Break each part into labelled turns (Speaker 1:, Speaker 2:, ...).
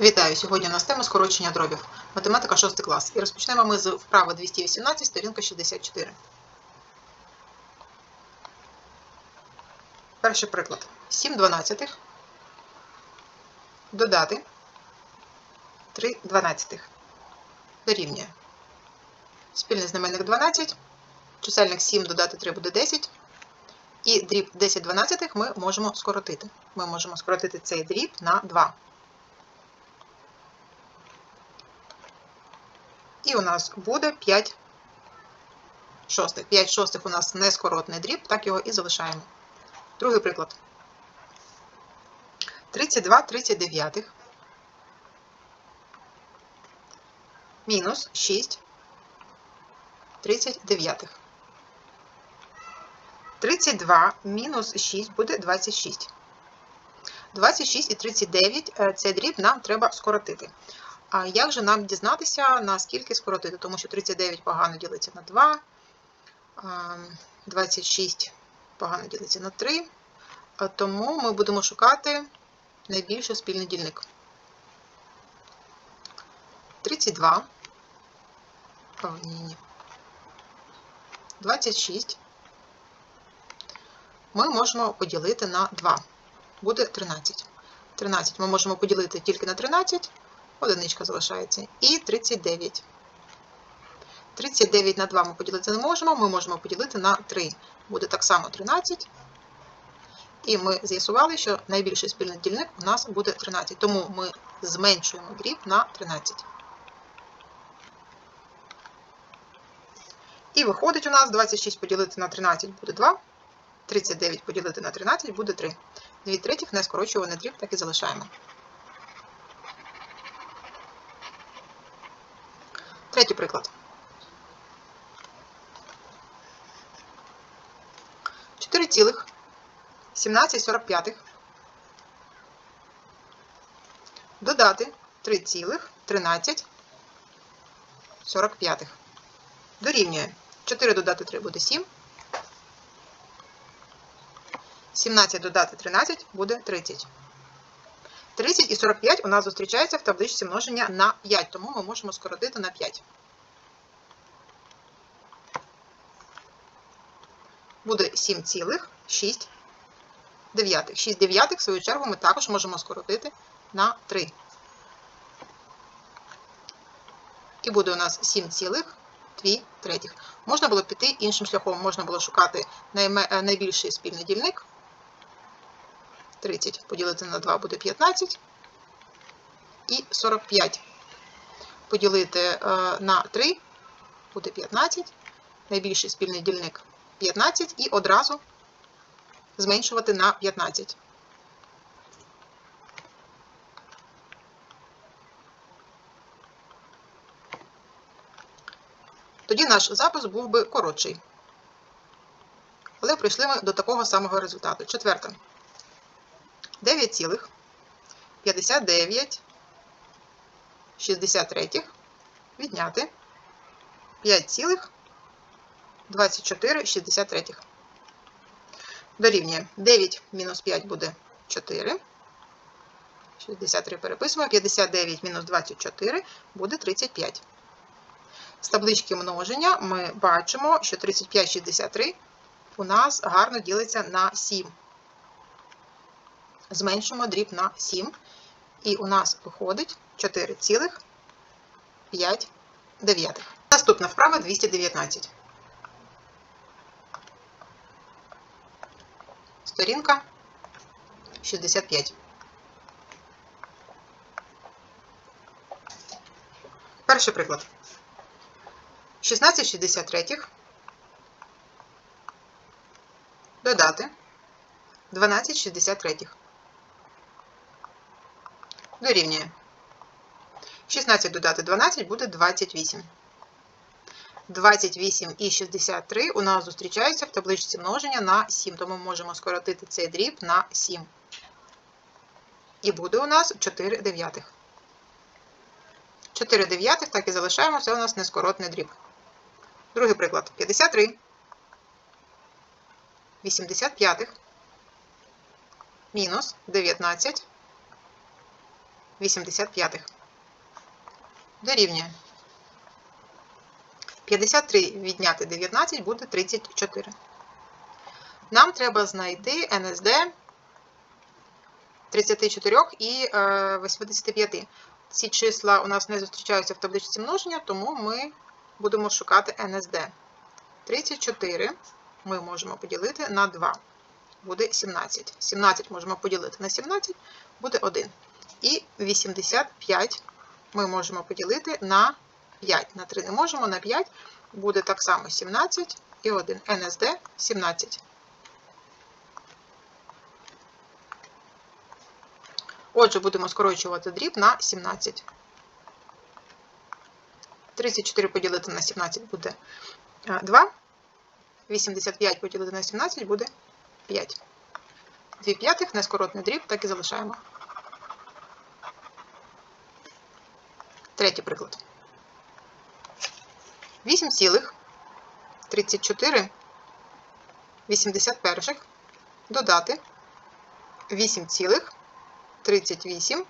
Speaker 1: Вітаю! Сьогодні у нас тема скорочення дробів. Математика 6 клас. І розпочнемо ми з вправи 218, сторінка 64. Перший приклад. 7 дванадцятих. Додати 3 дванадцятих. Дорівнює. Спільний знаменник 12. Чисельник 7 додати 3 буде 10. І дріб 10 дванадцятих ми можемо скоротити. Ми можемо скоротити цей дріб на 2. І у нас буде 5 шостих. 5 шостих у нас не скоротний дріб, так його і залишаємо. Другий приклад. 32 39 мінус 6 39. 32 мінус 6 буде 26. 26 і 39 – цей дріб нам треба скоротити. А як же нам дізнатися, наскільки скоротити? Тому що 39 погано ділиться на 2, 26 погано ділиться на 3. Тому ми будемо шукати найбільший спільний дільник. 32. О, ні, ні. 26. Ми можемо поділити на 2. Буде 13. 13 ми можемо поділити тільки на 13 одиничка залишається. І 39. 39 на 2 ми поділити не можемо, ми можемо поділити на 3. Буде так само 13. І ми з'ясували, що найбільший спільний дільник у нас буде 13. Тому ми зменшуємо дріб на 13. І виходить у нас 26 поділити на 13 буде 2. 39 поділити на 13 буде 3. 2 третіх не скорочуваний дріб, так і залишаємо. Третій приклад. 4 цілих 17,45 додати 3 цілих 13,45 дорівнює 4 додати 3 буде 7. 17 додати 13 буде 30. 30 і 45 у нас зустрічаються в табличці множення на 5, тому ми можемо скоротити на 5. Буде 7,6 дев'ятих. 6 дев'ятих, в свою чергу, ми також можемо скоротити на 3. І буде у нас 7,2 третіх. Можна було піти іншим шляхом, можна було шукати найбільший спільний дільник. 30 поділити на 2 буде 15. І 45 поділити е, на 3 буде 15. Найбільший спільний дільник 15 і одразу зменшувати на 15. Тоді наш запис був би коротший. Але прийшли ми до такого самого результату. Четверте. 9,59 63 відняти 5,24 63. Дорівнює 9 мінус 5 буде 4. 63 переписуємо. 59 мінус 24 буде 35. З таблички множення ми бачимо, що 35 63 у нас гарно ділиться на 7 зменшимо дріб на 7. І у нас виходить 4,5. Наступна вправа 219. Сторінка 65. Перший приклад. 16,63 додати 12,63 дорівнює. 16 додати 12 буде 28. 28 і 63 у нас зустрічаються в табличці множення на 7, тому ми можемо скоротити цей дріб на 7. І буде у нас 4 дев'ятих. 4 дев'ятих, так і залишаємо, це у нас нескоротний дріб. Другий приклад. 53. 85 мінус 19 85. Дорівнює. 53 відняти 19 буде 34. Нам треба знайти НСД 34 і е, 85. Ці числа у нас не зустрічаються в табличці множення, тому ми будемо шукати НСД. 34 ми можемо поділити на 2. Буде 17. 17 можемо поділити на 17, буде 1. І 85 ми можемо поділити на 5. На 3 не можемо, на 5 буде так само 17 і 1. НСД 17. Отже, будемо скорочувати дріб на 17. 34 поділити на 17 буде 2. 85 поділити на 17 буде 5. 2 п'ятих нескоротний дріб, так і залишаємо. Третій приклад. 8 цілих 34 81 додати 8 цілих 38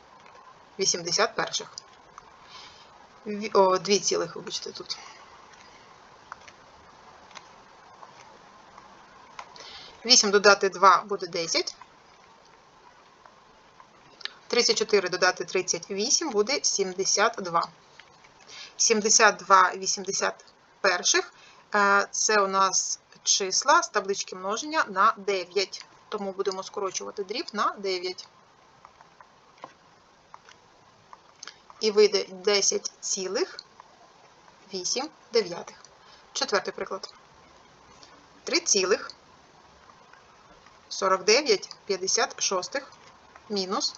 Speaker 1: 81. О, 2 цілих, вибачте, тут. Вісім додати 2 буде 10. 34 додати 38 буде 72. 72 81 е, це у нас числа з таблички множення на 9. Тому будемо скорочувати дріб на 9. І вийде 10,8 дев'ятих. Четвертий приклад. 3 цілих 49 56 мінус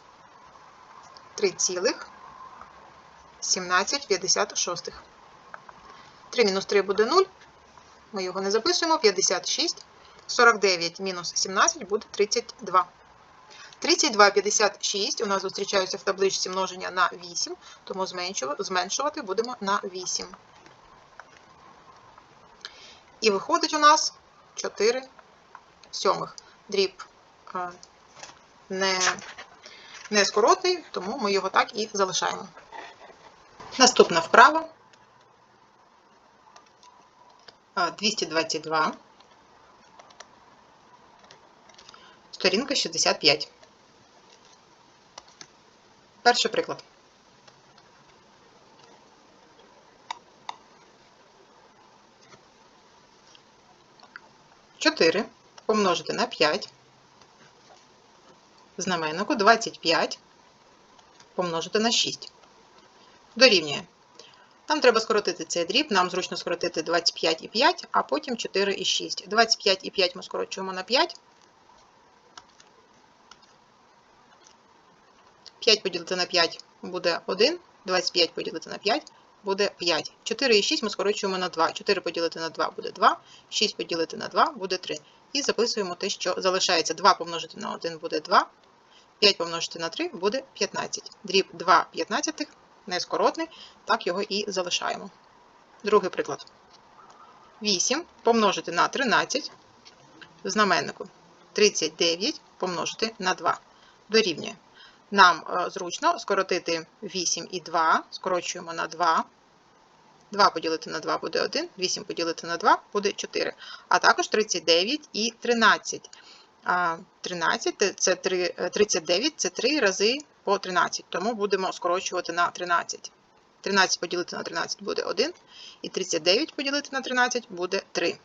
Speaker 1: 3 17 56. 3 мінус 3 буде 0. Ми його не записуємо. 56. 49 мінус 17 буде 32. 32, 56 у нас зустрічаються в табличці множення на 8, тому зменшувати будемо на 8. І виходить у нас 4 сьомих. Дріб е, не, не скоротний, тому ми його так і залишаємо. Наступна вправа. 222. Сторінка 65. Перший приклад. Чотири помножити на 5. Знаменнику 25 помножити на 6. Дорівнює. Нам треба скоротити цей дріб, нам зручно скоротити 25 і 5, а потім 4 і 6. 25 і 5 ми скорочуємо на 5. 5 поділити на 5 буде 1, 25 поділити на 5 буде 5. 4 і 6 ми скорочуємо на 2. 4 поділити на 2 буде 2, 6 поділити на 2 буде 3. І записуємо те, що залишається 2 помножити на 1 буде 2, 5 помножити на 3 буде 15. Дріб 2 15 нескоротний, так його і залишаємо. Другий приклад. 8 помножити на 13 в знаменнику 39 помножити на 2 дорівнює. Нам е, зручно скоротити 8 і 2, скорочуємо на 2. 2 поділити на 2 буде 1, 8 поділити на 2 буде 4. А також 39 і 13. 13 це 3, 39 це 3 рази по 13, тому будемо скорочувати на 13. 13 поділити на 13 буде 1, і 39 поділити на 13 буде 3.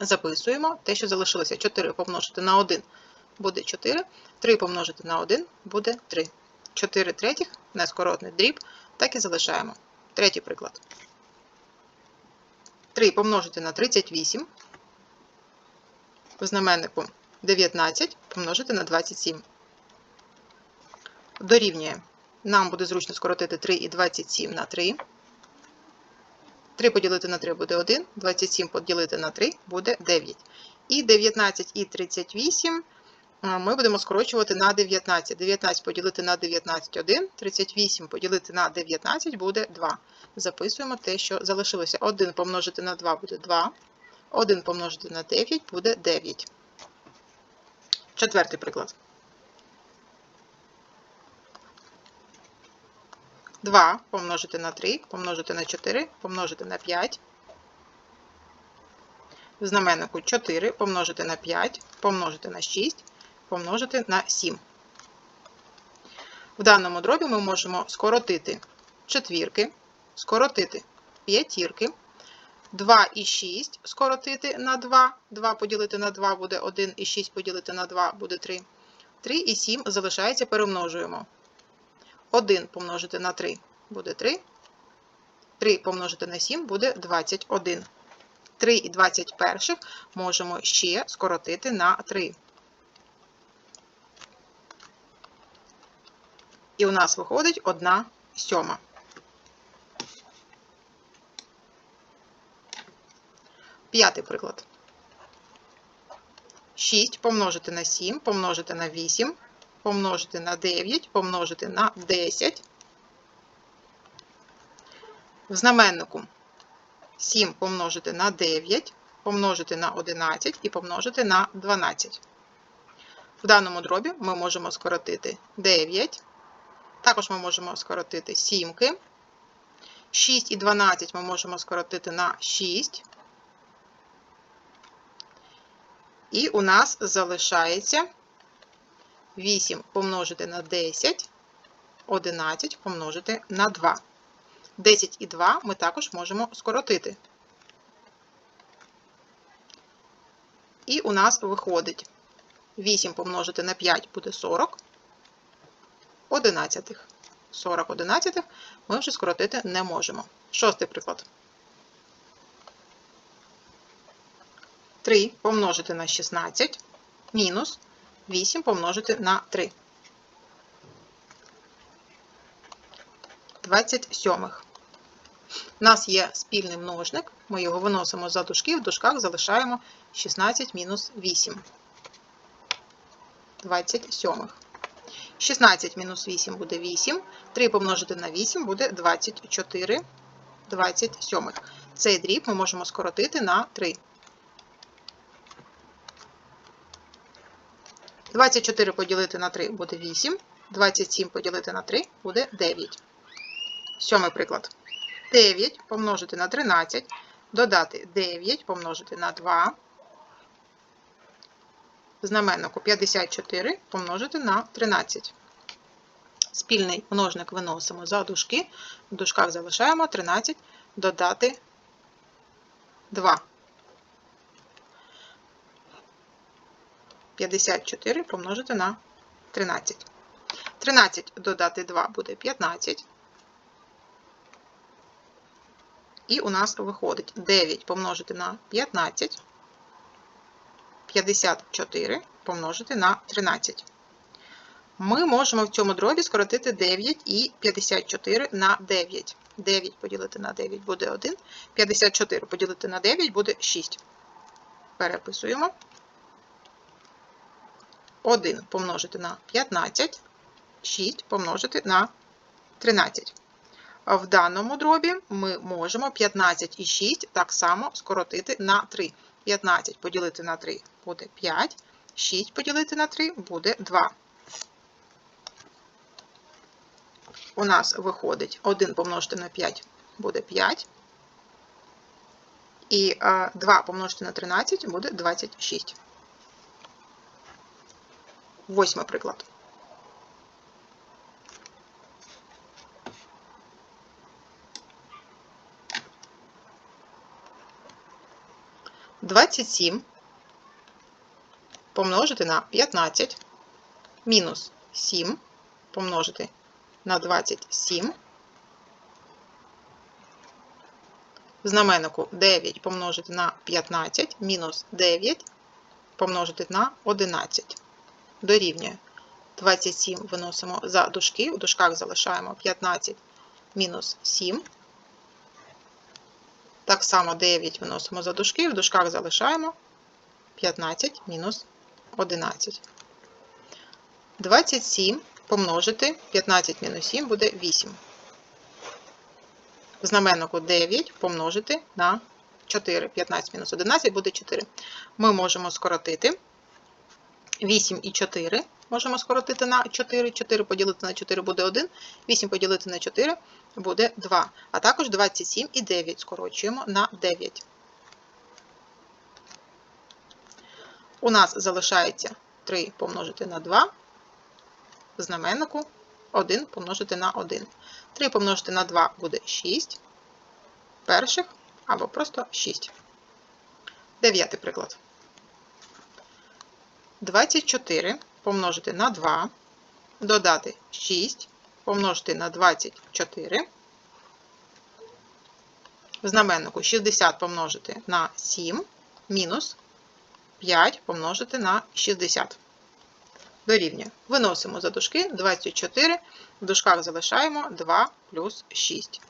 Speaker 1: Записуємо те, що залишилося 4 помножити на 1 буде 4, 3 помножити на 1 буде 3. 4 третіх нескоротний дріб, так і залишаємо. Третій приклад. 3 помножити на 38, в знаменнику 19 помножити на 27 дорівнює. Нам буде зручно скоротити 3 і 27 на 3. 3 поділити на 3 буде 1, 27 поділити на 3 буде 9. І 19 і 38 ми будемо скорочувати на 19. 19 поділити на 19 1, 38 поділити на 19 буде 2. Записуємо те, що залишилося 1 помножити на 2 буде 2. 1 помножити на 9 буде 9. Четвертий приклад. 2 помножити на 3, помножити на 4, помножити на 5. В знаменнику 4 помножити на 5, помножити на 6, помножити на 7. В даному дробі ми можемо скоротити четвірки, скоротити п'ятірки, 2 і 6 скоротити на 2, 2 поділити на 2 буде 1, і 6 поділити на 2 буде 3. 3 і 7 залишається, перемножуємо. 1 помножити на 3 буде 3. 3 помножити на 7 буде 21. 3 і 21 можемо ще скоротити на 3. І у нас виходить 1 сьома. П'ятий приклад. 6 помножити на 7, помножити на 8, помножити на 9, помножити на 10. В знаменнику 7 помножити на 9, помножити на 11 і помножити на 12. В даному дробі ми можемо скоротити 9. Також ми можемо скоротити 7. 6 і 12 ми можемо скоротити на 6. І у нас залишається 8 помножити на 10, 11 помножити на 2. 10 і 2 ми також можемо скоротити. І у нас виходить 8 помножити на 5 буде 40 одинадцятих. 40 одинадцятих ми вже скоротити не можемо. Шостий приклад. 3 помножити на 16 мінус 8 помножити на 3. 27. У нас є спільний множник, ми його виносимо за дужки, в дужках залишаємо 16 мінус 8. 27. 16 мінус 8 буде 8. 3 помножити на 8 буде 24 27. Цей дріб ми можемо скоротити на 3. 24 поділити на 3 буде 8. 27 поділити на 3 буде 9. Сьомий приклад. 9 помножити на 13, додати 9 помножити на 2. Знаменнику 54 помножити на 13. Спільний множник виносимо за дужки. В дужках залишаємо 13, додати 2. 54 помножити на 13. 13 додати 2 буде 15. І у нас виходить 9 помножити на 15, 54 помножити на 13. Ми можемо в цьому дробі скоротити 9 і 54 на 9. 9 поділити на 9 буде 1, 54 поділити на 9 буде 6. Переписуємо. 1 помножити на 15, 6 помножити на 13. В даному дробі ми можемо 15 і 6 так само скоротити на 3. 15 поділити на 3 буде 5, 6 поділити на 3 буде 2. У нас виходить 1 помножити на 5 буде 5. І 2 помножити на 13 буде 26. Восьмий приклад. Двадцять сім помножити на 15 мінус 7 помножити на 27. В знаменнику 9 помножити на 15 мінус 9 помножити на 11 дорівнює 27 виносимо за дужки, у дужках залишаємо 15 мінус 7. Так само 9 виносимо за дужки, в дужках залишаємо 15 мінус 11. 27 помножити 15 мінус 7 буде 8. В знаменнику 9 помножити на 4. 15 мінус 11 буде 4. Ми можемо скоротити 8 і 4 можемо скоротити на 4. 4 поділити на 4 буде 1, 8 поділити на 4 буде 2. А також 27 і 9 скорочуємо на 9. У нас залишається 3 помножити на 2, в знаменнику 1 помножити на 1. 3 помножити на 2 буде 6 перших або просто 6. Дев'ятий приклад. 24 помножити на 2, додати 6, помножити на 24. В знаменнику 60 помножити на 7, мінус 5 помножити на 60. Дорівнює. Виносимо за дужки 24, в дужках залишаємо 2 плюс 6.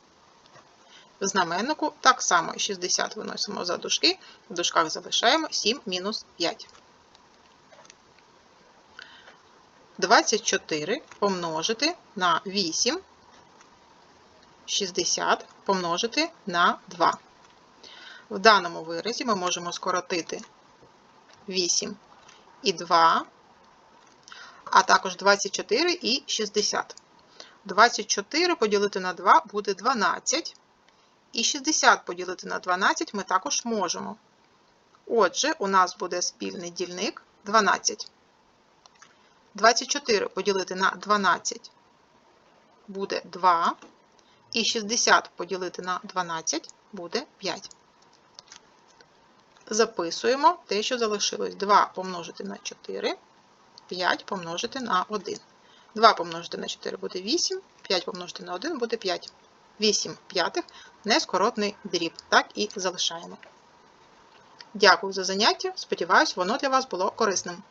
Speaker 1: В знаменнику так само 60 виносимо за дужки, в дужках залишаємо 7 мінус 5. 24 помножити на 8, 60 помножити на 2. В даному виразі ми можемо скоротити 8 і 2, а також 24 і 60. 24 поділити на 2 буде 12. І 60 поділити на 12 ми також можемо. Отже, у нас буде спільний дільник 12. 24 поділити на 12 буде 2. І 60 поділити на 12 буде 5. Записуємо те, що залишилось. 2 помножити на 4, 5 помножити на 1. 2 помножити на 4 буде 8, 5 помножити на 1 буде 5. 8 п'ятих нескоротний дріб. Так і залишаємо. Дякую за заняття. Сподіваюсь, воно для вас було корисним.